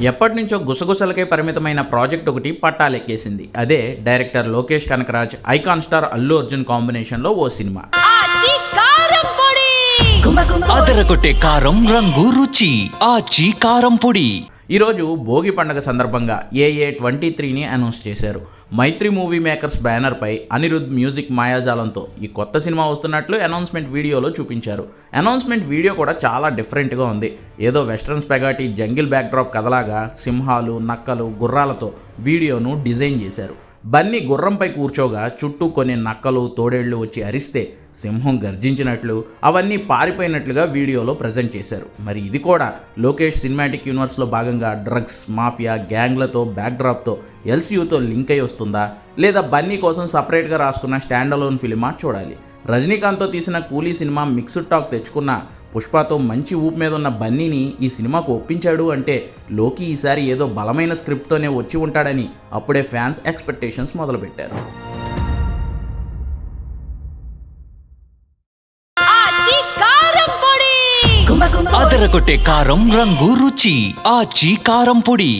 ఎప్పటి నుంచో గుసగుసలకే పరిమితమైన ప్రాజెక్ట్ ఒకటి పట్టాలెక్కేసింది. అదే director Lokesh Kanagaraj icon star Allu Arjun కాంబినేషన్లో ఓ సినిమా. అదరగొట్టే కారం రంగు రుచి. ఆచి కారం పొడి. ఈరోజు భోగి పండగ సందర్భంగా ఏఏ ట్వంటీ త్రీని అనౌన్స్ చేశారు. మైత్రి మూవీ మేకర్స్ బ్యానర్పై అనిరుద్ మ్యూజిక్ మాయాజాలంతో ఈ కొత్త సినిమా వస్తున్నట్లు అనౌన్స్మెంట్ వీడియోలో చూపించారు. అనౌన్స్మెంట్ వీడియో కూడా చాలా డిఫరెంట్గా ఉంది. ఏదో వెస్ట్రన్ స్పెగాటి జంగిల్ బ్యాక్డ్రాప్ కథలాగా సింహాలు నక్కలు గుర్రాలతో వీడియోను డిజైన్ చేశారు. బన్నీ గుర్రంపై కూర్చోగా చుట్టూ కొన్ని నక్కలు తోడేళ్ళు వచ్చి అరిస్తే సింహం గర్జించినట్లు అవన్నీ పారిపోయినట్లుగా వీడియోలో ప్రజెంట్ చేశారు. మరి ఇది కూడా లోకేష్ సినిమాటిక్ యూనివర్స్లో భాగంగా డ్రగ్స్ మాఫియా గ్యాంగ్లతో బ్యాక్డ్రాప్తో ఎల్సీయూతో లింక్ అయి వస్తుందా? లేదా బన్నీ కోసం సపరేట్గా రాసుకున్న స్టాండ్ అలోన్ ఫిలిమా చూడాలి. రజనీకాంత్తో తీసిన కూలీ సినిమా మిక్స్డ్ టాక్ తెచ్చుకున్న పుష్పతో మంచి ఊపు మీద ఉన్న బన్నీని ఈ సినిమాకు ఒప్పించాడు అంటే లోకి ఈసారి ఏదో బలమైన స్క్రిప్ట్తోనే వచ్చి ఉంటాడని అప్పుడే ఫ్యాన్స్ ఎక్స్పెక్టేషన్స్ మొదలుపెట్టారు. అదరగొట్టే కారం రంగు రుచి. ఆచి కారం పొడి.